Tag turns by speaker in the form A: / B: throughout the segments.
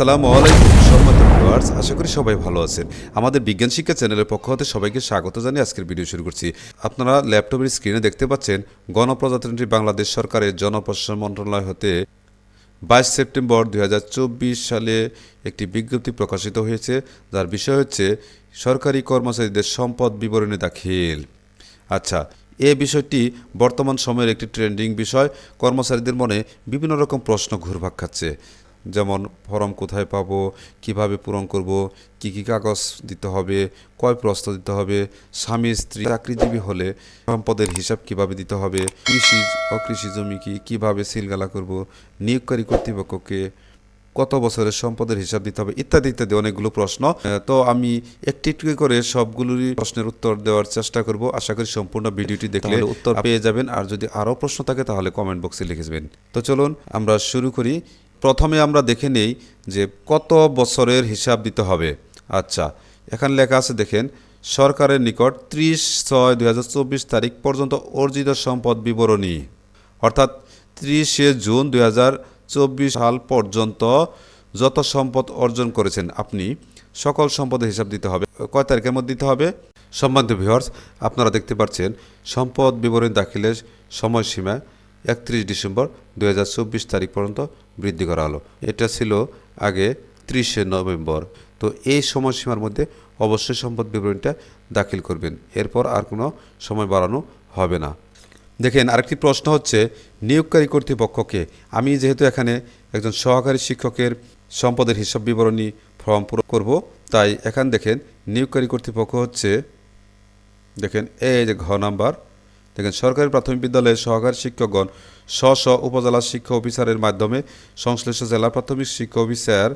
A: আসসালামু আলাইকুম, সম্মানিত ভিউয়ার্স। আশা করি সবাই ভালো আছেন। আমাদের বিজ্ঞান শিক্ষা চ্যানেলের পক্ষ হতে সবাইকে স্বাগত জানিয়ে আজকের ভিডিও শুরু করছি। আপনারা ল্যাপটপের স্ক্রিনে দেখতে পাচ্ছেন, গণপ্রজাতন্ত্রী বাংলাদেশ সরকারের জনপ্রশাসন মন্ত্রণালয় হতে বাইশ সেপ্টেম্বর দুই হাজার চব্বিশ সালে একটি বিজ্ঞপ্তি প্রকাশিত হয়েছে, যার বিষয় হচ্ছে সরকারি কর্মচারীদের সম্পদ বিবরণী দাখিল। আচ্ছা এ বিষয়টি বর্তমান সময়ের একটি ট্রেন্ডিং বিষয়। কর্মচারীদের মনে বিভিন্ন রকম প্রশ্ন ঘুরভাগ খাচ্ছে। যেমন ফর্ম কোথায় পাবো কীভাবে পূরণ করব কি কি কাগজ দিতে হবে কয় প্রস্ত দিতে হবে স্বামী স্ত্রী চাকরিজীবী হলে সম্পদের হিসাব কীভাবে দিতে হবে কৃষি অকৃষি জমি কি কীভাবে সিলগালা করব নিয়োগকারী কর্তৃপক্ষকে কত বছরের সম্পদের হিসাব দিতে হবে ইত্যাদি ইত্যাদি অনেকগুলো প্রশ্ন। তো আমি একটি একটু করে সবগুলোরই প্রশ্নের উত্তর দেওয়ার চেষ্টা করব। আশা করি সম্পূর্ণ ভিডিওটি দেখলে উত্তর পেয়ে যাবেন। আর যদি আরও প্রশ্ন থাকে তাহলে কমেন্ট বক্সে লিখে যাবেন। তো চলুন আমরা শুরু করি। প্রথমে আমরা দেখে নেই যে কত বছরের হিসাব দিতে হবে। আচ্ছা এখানে লেখা আছে, দেখেন, সরকারের নিকট ত্রিশ ছয় দুই তারিখ পর্যন্ত অর্জিত সম্পদ বিবরণী। অর্থাৎ ত্রিশে জুন দু হাজার চব্বিশ সাল পর্যন্ত যত সম্পদ অর্জন করেছেন আপনি, সকল সম্পদের হিসাব দিতে হবে। কয় তারিখের মধ্যে দিতে হবে? সম্মানিত ভিউয়ার্স আপনারা দেখতে পাচ্ছেন, সম্পদ বিবরণী দাখিলের সময়সীমা একত্রিশ ডিসেম্বর দু হাজার চব্বিশ তারিখ পর্যন্ত বৃদ্ধি করা হলো। এটা ছিল আগে ত্রিশে নভেম্বর। তো এই সময়সীমার মধ্যে অবশ্যই সম্পদ বিবরণীটা দাখিল করবেন। এরপর আর কোনো সময় বাড়ানো হবে না। দেখেন, আরেকটি প্রশ্ন হচ্ছে, নিয়োগকারী কর্তৃপক্ষকে আমি যেহেতু এখানে একজন সহকারী শিক্ষকের সম্পদের হিসাব বিবরণী ফর্ম পূরণ করব, তাই এখান দেখেন, নিয়োগকারী কর্তৃপক্ষ হচ্ছে, দেখেন, এই যে ঘ নাম্বার দেখেন, সরকারি প্রাথমিক বিদ্যালয়ের সহকারী শিক্ষকগণ স্ব স্ব উপজেলা শিক্ষা অফিসারের মাধ্যমে সংশ্লিষ্ট জেলা প্রাথমিক শিক্ষা অফিসার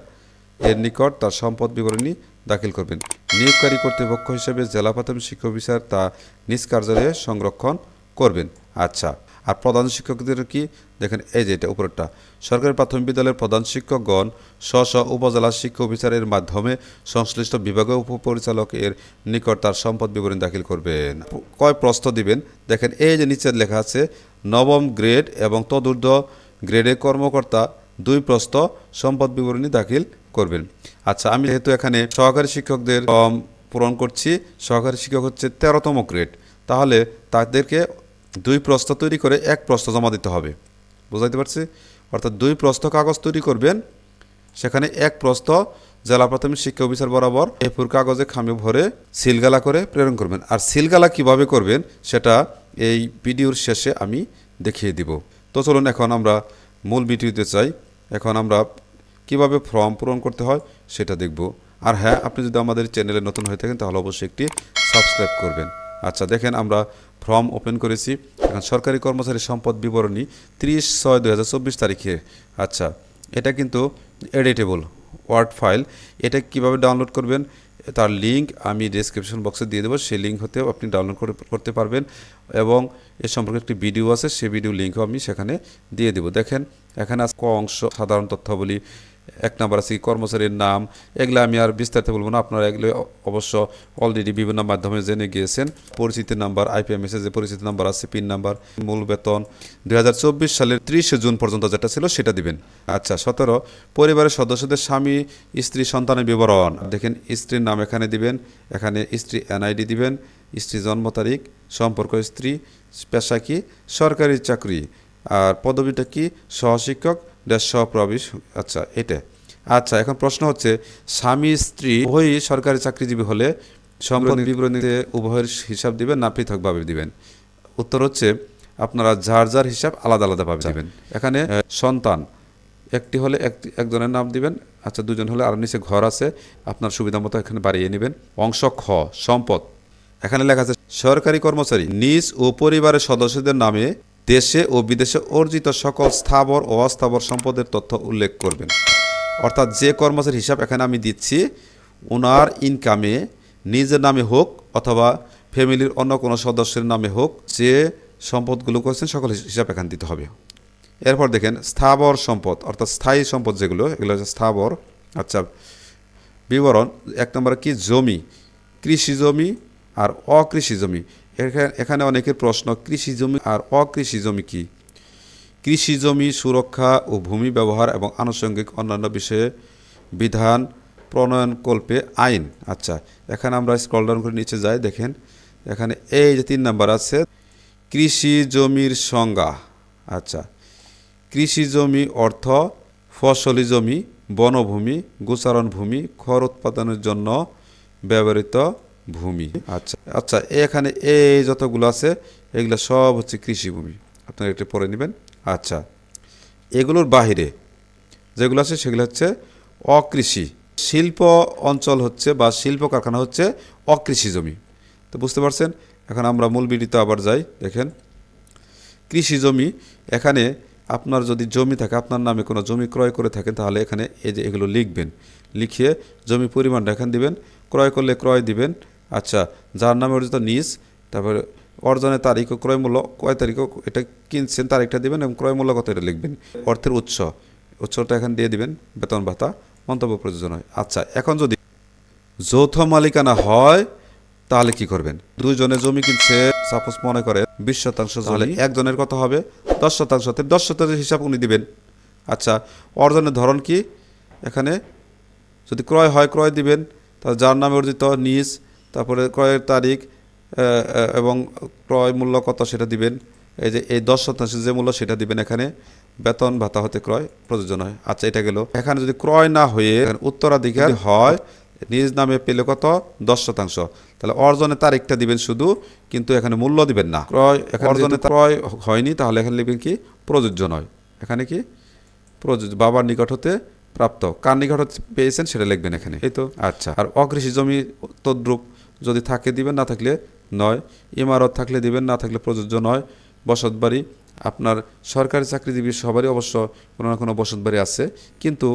A: এর নিকট তার সম্পদ বিবরণী দাখিল করবেন। নিয়োগকারী কর্তৃপক্ষ হিসেবে জেলা প্রাথমিক শিক্ষা অফিসার তা নিজ কার্যালয়ে সংরক্ষণ করবেন। আচ্ছা আর প্রধান শিক্ষকদের কি? দেখেন, এই যে এটা উপরেরটা। সরকারি প্রাথমিক বিদ্যালয়ের প্রধান শিক্ষকগণ স্ব স্ব উপজেলা শিক্ষা অফিসারের মাধ্যমে সংশ্লিষ্ট বিভাগীয় উপপরিচালকের নিকট তার সম্পদ বিবরণী দাখিল করবেন। কয় প্রশ্ন দিবেন? দেখেন, এই যে নিচে লেখা আছে, নবম গ্রেড এবং তদূর্ধ্ব গ্রেডের কর্মকর্তা দুই প্রস্ত সম্পদ বিবরণী দাখিল করবেন। আচ্ছা আমি যেহেতু এখানে সহকারী শিক্ষকদের পূরণ করছি, সহকারী শিক্ষক হচ্ছে তেরোতম গ্রেড, তাহলে তাদেরকে দুই প্রস্ত তৈরি করে এক প্রস্ত জমা দিতে হবে। বুঝাইতে পারছি? অর্থাৎ দুই প্রস্ত কাগজ তৈরি করবেন, সেখানে এক প্রস্ত জেলা প্রাথমিক শিক্ষা অফিসার বরাবর এফুর কাগজে খামে ভরে সিলগালা করে প্রেরণ করবেন। আর সিলগালা কীভাবে করবেন, সেটা এই ভিডিওর শেষে আমি দেখিয়ে দিব। তো চলুন এখন আমরা মূল ভিডিওতে চাই এখন আমরা কীভাবে ফর্ম পূরণ করতে হয়, সেটা দেখব। আর হ্যাঁ আপনি যদি আমাদের চ্যানেলে নতুন হয়ে থাকেন, তাহলে অবশ্যই একটি সাবস্ক্রাইব করবেন। আচ্ছা দেখেন আমরা ফর্ম ওপেন করেছি। এখন সরকারি কর্মচারী সম্পদ বিবরণী তিরিশ ছয় দু হাজার তারিখে। আচ্ছা এটা কিন্তু এডিটেবল ওয়ার্ড ফাইল। এটা কীভাবে ডাউনলোড করবেন? তার লিঙ্ক আমি ডেসক্রিপশন বক্সে দিয়ে দেবো। সেই লিঙ্ক হতেও আপনি ডাউনলোড করে করতে পারবেন এবং এ সম্পর্কে একটি ভিডিও আছে সেই ভিডিও লিঙ্কও আমি সেখানে দিয়ে দেবো। দেখেন, এখানে ক অংশ সাধারণ তথ্যাবলী এক নাম্বার আছে কর্মচারীর নাম। এগুলো আমি আর বিস্তারিত বলব না। আপনারা এগুলো অবশ্য অলরেডি বিভিন্ন মাধ্যমে জেনে গিয়েছেন। পরিচিতি নাম্বার আইপিএমএসে যে পরিচিতি নাম্বার আছে পিন নাম্বার, মূল বেতন। দু হাজার চব্বিশ সালের ত্রিশে জুন পর্যন্ত যেটা ছিল, সেটা দিবেন। আচ্ছা সতেরো। পরিবারের সদস্যদের স্বামী, স্ত্রী, সন্তানের বিবরণ। দেখেন, স্ত্রীর নাম এখানে দিবেন। এখানে স্ত্রী এনআইডি দিবেন। স্ত্রী জন্ম তারিখ, সম্পর্ক স্ত্রী, পেশা কি? সরকারি চাকরি। আর পদবিটা কি? সহশিক্ষক ড্যাশ সহপ্রবেশ আচ্ছা এটা। আচ্ছা এখন প্রশ্ন হচ্ছে স্বামী স্ত্রী উভয়ই সরকারি চাকরিজীবী হলে সম্পদ বিবরণীতে উভয়ের হিসাব দিবেন না পৃথকভাবে দিবেন? উত্তর হচ্ছে আপনারা যার যার হিসাব আলাদা আলাদাভাবে দিবেন। এখানে সন্তান একটি হলে একজনের নাম দিবেন আচ্ছা দুজন হলে আর নিচে ঘর আছে আপনার সুবিধা মতো এখানে বাড়িয়ে নেবেন। অংশ খ সম্পদ। এখানে লেখা আছে সরকারি কর্মচারী নিজ ও পরিবারের সদস্যদের নামে দেশে ও বিদেশে অর্জিত সকল স্থাবর ও অস্থাবর সম্পদের তথ্য উল্লেখ করবেন। অর্থাৎ যে কর্মচারীর হিসাব এখানে আমি দিচ্ছি ওনার ইনকামে নিজের নামে হোক অথবা ফ্যামিলির অন্য কোনো সদস্যের নামে হোক যে সম্পদগুলো করেছেন সকল হিসাব এখানে দিতে হবে। এরপর দেখেন, স্থাবর সম্পদ, অর্থাৎ স্থায়ী সম্পদ যেগুলো, এগুলো হচ্ছে স্থাবর। আচ্ছা বিবরণ, এক নম্বরে কি? জমি, কৃষি জমি আর অকৃষি জমি। এখানে অনেকের প্রশ্ন, কৃষি জমি আর অকৃষি জমি কি? কৃষি জমি সুরক্ষা ও ভূমি ব্যবহার এবং আনুষঙ্গিক অন্যান্য বিষয়ে বিধান প্রণয়নকল্পে আইন। আচ্ছা এখানে আমরা স্ক্রল ডাউন করে নিচে যাই, দেখেন। এখানে এই যে তিন নাম্বার আছে, কৃষি জমির সংজ্ঞা। আচ্ছা কৃষি জমি অর্থ ফসলি জমি, বনভূমি, গোচারণ ভূমি, খড় উৎপাদনের জন্য ব্যবহৃত ভূমি। আচ্ছা আচ্ছা এখানে এই যতগুলো আছে, এগুলো সব হচ্ছে কৃষি ভূমি আপনারা একটু পরে নেবেন। আচ্ছা এগুলোর বাহিরে যেগুলো আছে, সেগুলো হচ্ছে অকৃষি। শিল্প অঞ্চল হচ্ছে বা শিল্প কারখানা হচ্ছে অকৃষি জমি। তো বুঝতে পারছেন? এখন আমরা মূল বিডিতে আবার যাই, দেখেন। কৃষি জমি, এখানে আপনার যদি জমি থাকে, আপনার নামে কোনো জমি ক্রয় করে থাকেন, তাহলে এখানে এই যে এগুলো লিখবেন। লিখিয়ে জমি পরিমাণটা এখানে দিবেন, ক্রয় করলে ক্রয় দিবেন আচ্ছা যার নামে অর্জিত নিজ তারপরে অর্জনের তারিখ ও ক্রয় মূল্য কয় তারিখ এটা কিনছেন তারিখটা দিবেন এবং ক্রয় মূল্য কত এটা লিখবেন। অর্থের উৎস উৎসটা এখানে দিয়ে দিবেন বেতন ভাতা মন্তব্য প্রযোজন হয়। আচ্ছা এখন যদি যৌথ মালিকানা হয় তাহলে কি করবেন? দুইজনে জমি কিনছে সাপোজ মনে করে বিশ শতাংশ তাহলে? একজনের কত হবে? দশ শতাংশ দশ শতাংশ হিসাব উনি দিবেন। আচ্ছা অর্জনের ধরন কি? এখানে যদি ক্রয় হয় ক্রয় দিবেন তাহলে যার নামে অর্জিত নিজ তারপরে ক্রয়ের তারিখ এবং ক্রয় মূল্য কত সেটা দিবেন। এই যে এই দশ শতাংশ যে মূল্য সেটা দিবেন এখানে বেতন ভাতা হতে ক্রয় প্রযোজন হয় আচ্ছা এটা গেল। এখানে যদি ক্রয় না হয়ে উত্তরাধিকার হয় নিজ নামে পেলে কত? দশ শতাংশ। তাহলে অর্জনের তারিখটা দিবেন শুধু কিন্তু এখানে মূল্য দিবেন না। ক্রয় এখানে অর্জনের ক্রয় হয়নি তাহলে এখানে লিখবেন কি? প্রযোজ্য নয়। এখানে কি? প্রযোজ্য বাবার নিকট হতে প্রাপ্ত। কার নিকট হতে পেয়েছেন সেটা লিখবেন এখানে। এই তো। আচ্ছা আর অকৃষি জমি তদ্রুপ যদি থাকে দিবেন, না থাকলে নয়। ইমারত থাকলে দিবেন, না থাকলে প্রযোজ্য নয়। বসত বাড়ি, আপনার সরকারি চাকরিজীবী সবারই অবশ্য কোনো না কোনো বসত বাড়ি আছে। কিন্তু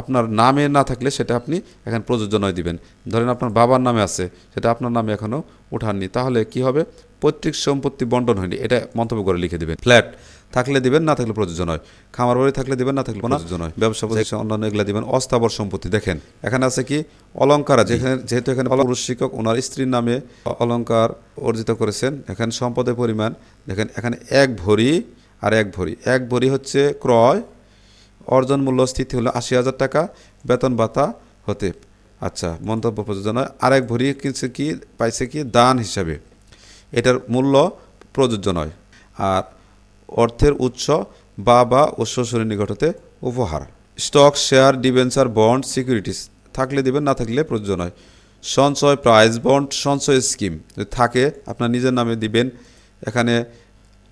A: আপনার নামে না থাকলে সেটা আপনি এখন প্রযোজ্য নয় দিবেন। ধরেন আপনার বাবার নামে আছে, সেটা আপনার নামে এখনও উঠাননি। তাহলে কি হবে? পৈতৃক সম্পত্তি বন্টন হয়নি। এটা মন্তব্য করে লিখে দিবেন। ফ্ল্যাট থাকলে দিবেন, না থাকলে প্রযোজ্য নয়। খামার বাড়ি থাকলে দিবেন, না থাকলে প্রযোজ্য নয়। ব্যবসা প্রতিষ্ঠান, অন্যান্য এগুলো দিবেন, অস্থাবর সম্পত্তি। দেখেন, এখানে আছে কি? অলঙ্কার যেখানে যেহেতু এখানে পুরুষ শিক্ষক, ওনার স্ত্রীর নামে অলঙ্কার অর্জিত করেছেন। এখানে সম্পদের পরিমাণ, দেখেন, এখানে এক ভরি আর এক ভরি। এক ভরি হচ্ছে ক্রয় অর্জন মূল্য স্থিতি হলো আশি হাজার টাকা, বেতন ভাতা হতে। আচ্ছা মন্তব্য প্রযোজন হয় আরেক ভরি কিনছে কি, পাইছে কি, দান হিসাবে। এটার মূল্য প্রযোজ্য নয়। আর অর্থের উৎস বাবা ও শ্বশুরের নিকট হতে উপহার। Stock, share, debenture, bond, securities, থাকলে দিবেন, না থাকলে প্রযোজ্য নয়। সঞ্চয় প্রাইজ বন্ড, সঞ্চয় স্কিম। থাকে, আপনার নিজের নামে দিবেন, এখানে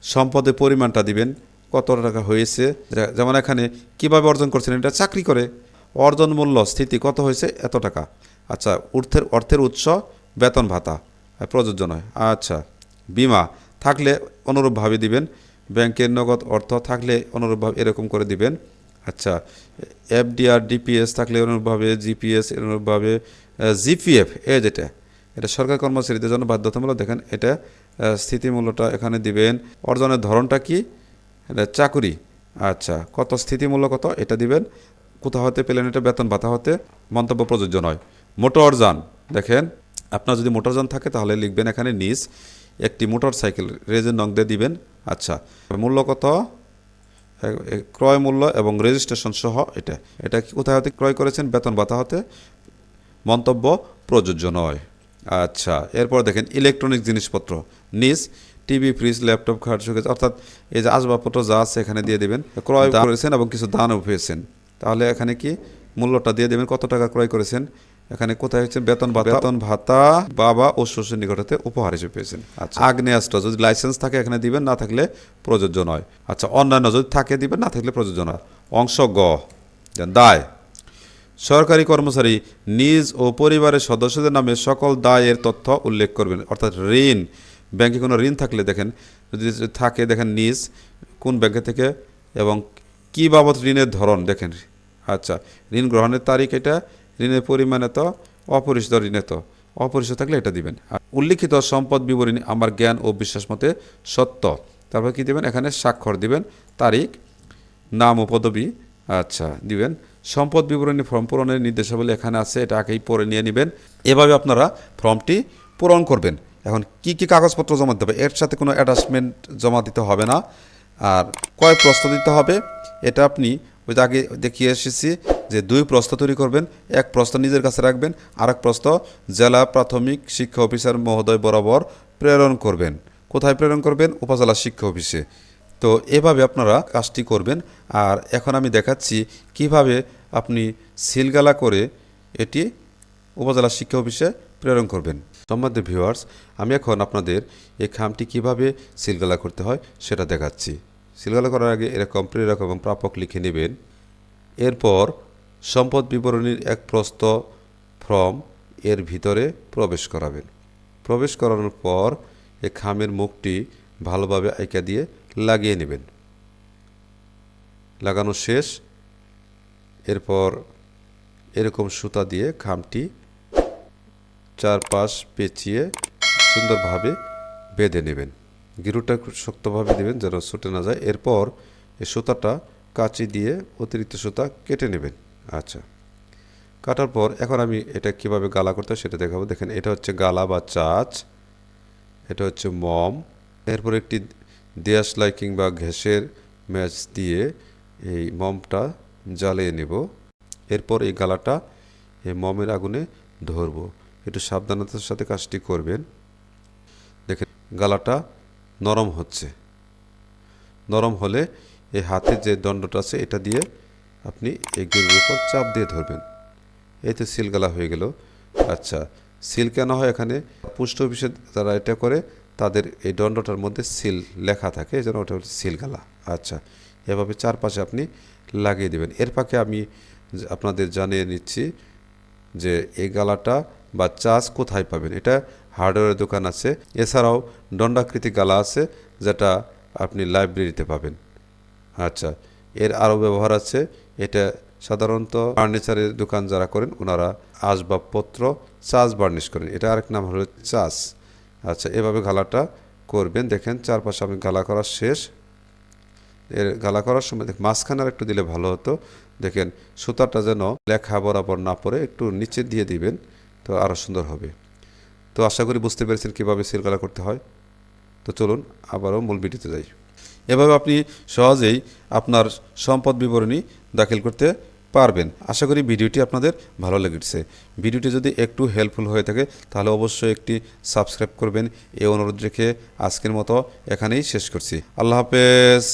A: সম্পদের পরিমাণটা দিবেন কত টাকা হয়েছে? যেমন এখানে কীভাবে অর্জন করছেন? এটা চাকরি করে। অর্জন মূল্য স্থিতি কত হয়েছে? এত টাকা। আচ্ছা অর্থের অর্থের উৎস বেতন ভাতা। প্রযোজ্য নয়। আচ্ছা বিমা থাকলে অনুরূপভাবে দিবেন। ব্যাংকের নগদ অর্থ থাকলে অনুরূপভাবে এরকম করে দিবেন। আচ্ছা এফডিআর, ডিপিএস থাকলে অনুরূপভাবে, জিপিএস অনুরূপভাবে জিপিএফ এ যেটা এটা। সরকারি কর্মচারীদের জন্য বাধ্যতামূলক। দেখেন, এটা স্থিতিমূল্যটা এখানে দিবেন। অর্জনের ধরনটা কি? চাকুরি। আচ্ছা কত স্থিতিমূল্য কত? এটা দিবেন। কোথাও হতে পেলেন এটা বেতন ভাতা হতে? মন্তব্য প্রযোজ্য নয়। মোটর যান, দেখেন। আপনার যদি মোটর যান থাকে, তাহলে লিখবেন এখানে নিজ একটি মোটর সাইকেল রেজের নং দিয়ে দিবেন। আচ্ছা মূল্য কত? ক্রয় মূল্য এবং রেজিস্ট্রেশন সহ এটা। এটা কোথায় হতে ক্রয় করেছেন? বেতন ভাতা হতে? মন্তব্য প্রযোজ্য নয়। আচ্ছা এরপর দেখেন ইলেকট্রনিক জিনিসপত্র, নিজ টিভি ফ্রিজ ল্যাপটপ খাট শোকেস অর্থাৎ এই যে আসবাবপত্র যা আছে এখানে দিয়ে দেবেন ক্রয় করেছেন এবং কিছু দানও পেয়েছেন। তাহলে এখানে কি মূল্যটা দিয়ে দেবেন? কত টাকা ক্রয় করেছেন? এখানে কোথায় হচ্ছে? বেতন ভাতা বেতন ভাতা বাবা ও শ্বশুর নিকটতে উপহার হিসেবে পেয়েছেন। আচ্ছা। আগ্নেয়াস্ত্র যদি লাইসেন্স থাকে এখানে দিবেন না থাকলে প্রযোজ্য নয়। আচ্ছা অন্যান্য যদি থাকে দিবেন না থাকলে প্রযোজ্য নয়। অংশ গ। দায়। সরকারি কর্মচারী নিজ ও পরিবারের সদস্যদের নামে সকল দায়ের তথ্য উল্লেখ করবেন অর্থাৎ ঋণ। ব্যাংকে কোনো ঋণ থাকলে দেখেন, যদি থাকে দেখেন নিজ, কোন ব্যাংকে থেকে এবং কী বাবদ ঋণের ধরন দেখেন। আচ্ছা ঋণ গ্রহণের তারিখ এটা, ঋণের পরিমাণ এত অপরিচিত ঋণ এত অপরিচিত থাকলে এটা দিবেন। উল্লিখিত সম্পদ বিবরণী আমার জ্ঞান ও বিশ্বাস মতে সত্য। তারপর কি দিবেন? এখানে স্বাক্ষর দিবেন, তারিখ, নাম ও পদবি আচ্ছা দিবেন। সম্পদ বিবরণী ফর্ম পূরণের নির্দেশাবলী এখানে আছে, এটা আগেই পরে নিয়ে নেবেন। এভাবে আপনারা ফর্মটি পূরণ করবেন। এখন কি কি কাগজপত্র জমা দিতে হবে? এর সাথে কোনো অ্যাটাচমেন্ট জমা দিতে হবে না। আর কয় প্রশ্ন দিতে হবে? এটা আপনি ওই যে আগে দেখিয়ে এসেছি যে দুই প্রস্ত তৈরি করবেন, এক প্রস্ত নিজের কাছে রাখবেন আর এক প্রস্ত জেলা প্রাথমিক শিক্ষা অফিসার মহোদয় বরাবর প্রেরণ করবেন। কোথায় প্রেরণ করবেন? উপজেলা শিক্ষা অফিসে। তো এভাবে আপনারা কাজটি করবেন। আর এখন আমি দেখাচ্ছি কীভাবে আপনি সিলগালা করে এটি উপজেলা শিক্ষা অফিসে প্রেরণ করবেন। সম্মানিত ভিউয়ার্স আমি এখন আপনাদের এই খামটি কীভাবে সিলগালা করতে হয় সেটা দেখাচ্ছি। সিলগালা করার আগে এরকম প্রেরক এবং প্রাপক লিখে নেবেন। এরপর সম্পদ বিবরণীর এক প্রস্ত ফর্ম এর ভিতরে প্রবেশ করাবেন। প্রবেশ করানোর পর এই খামের মুখটি ভালোভাবে আইকা দিয়ে লাগিয়ে নেবেন। লাগানো শেষ। এরপর এরকম সুতা দিয়ে খামটি চারপাশ পেঁচিয়ে সুন্দরভাবে বেঁধে নেবেন। গিরুটা শক্তভাবে দেবেন যেন ছুটে না যায়। এরপর এই সুতাটা কাঁচি দিয়ে অতিরিক্ত সুতা কেটে নেবেন। আচ্ছা। কাটার পর এখন আমি এটা কীভাবে গালা করতে সেটা দেখাবো। দেখেন, এটা হচ্ছে গালা বা চাচ, এটা হচ্ছে মম। এরপর একটি দেয়াশলাই কিংবা ঘেঁষের ম্যাচ দিয়ে এই মমটা জ্বালিয়ে নেব। এরপর এই গালাটা এই মমের আগুনে ধরবো। একটু সাবধানতার সাথে কাজটি করবেন। দেখেন, গালাটা নরম হচ্ছে। নরম হলে এই হাতে যে দণ্ডটা আছে, এটা দিয়ে আপনি এই গিরের উপর চাপ দিয়ে ধরবেন। এই তো সিলগালা হয়ে গেল। আচ্ছা সিল কেন হয় এখানে? পোস্ট অফিসে যারা এটা করে, তাদের এই দণ্ডটার মধ্যে সিল লেখা থাকে, এই জন্য ওটা হচ্ছে সিলগালা আচ্ছা এভাবে চারপাশে আপনি লাগিয়ে দেবেন। এর ফাঁকে আমি আপনাদের জানিয়ে নিচ্ছি যে এই গালাটা বা চাষ কোথায় পাবেন। এটা হার্ডওয়্যারের দোকান আছে। এছাড়াও দণ্ডাকৃতি গালা আছে যেটা আপনি লাইব্রেরিতে পাবেন। আচ্ছা এর আরও ব্যবহার আছে। এটা সাধারণত ফার্নিচারের দোকান যারা করেন ওনারা আসবাবপত্র, চাষ বার্নিশ করেন। এটা আরেক নাম হলো চাষ। আচ্ছা এভাবে গালাটা করবেন। দেখেন, চারপাশে আমি গালা করা শেষ। এর গালা করার সময় দেখ মাঝখানে আর একটু দিলে ভালো হতো। দেখেন, সুতাটা যেন লেখা বরাবর না পড়ে, একটু নিচে দিয়ে দিবেন, তো আরও সুন্দর হবে। তো আশা করি বুঝতে পেরেছেন কীভাবে সিলগালা করতে হয়। তো চলুন, আবারও মূল ভিডিওতে যাই। এভাবে আপনি সহজেই আপনার সম্পদ বিবরণী দাখিল করতে পারবেন। আশা করি ভিডিওটি আপনাদের ভালো লেগেছে। ভিডিওটি যদি একটু হেল্পফুল হয়ে থাকে, তাহলে অবশ্যই একটি সাবস্ক্রাইব করবেন। এই অনুরোধ রেখে আজকের মতো এখানেই শেষ করছি। আল্লাহ হাফেজ।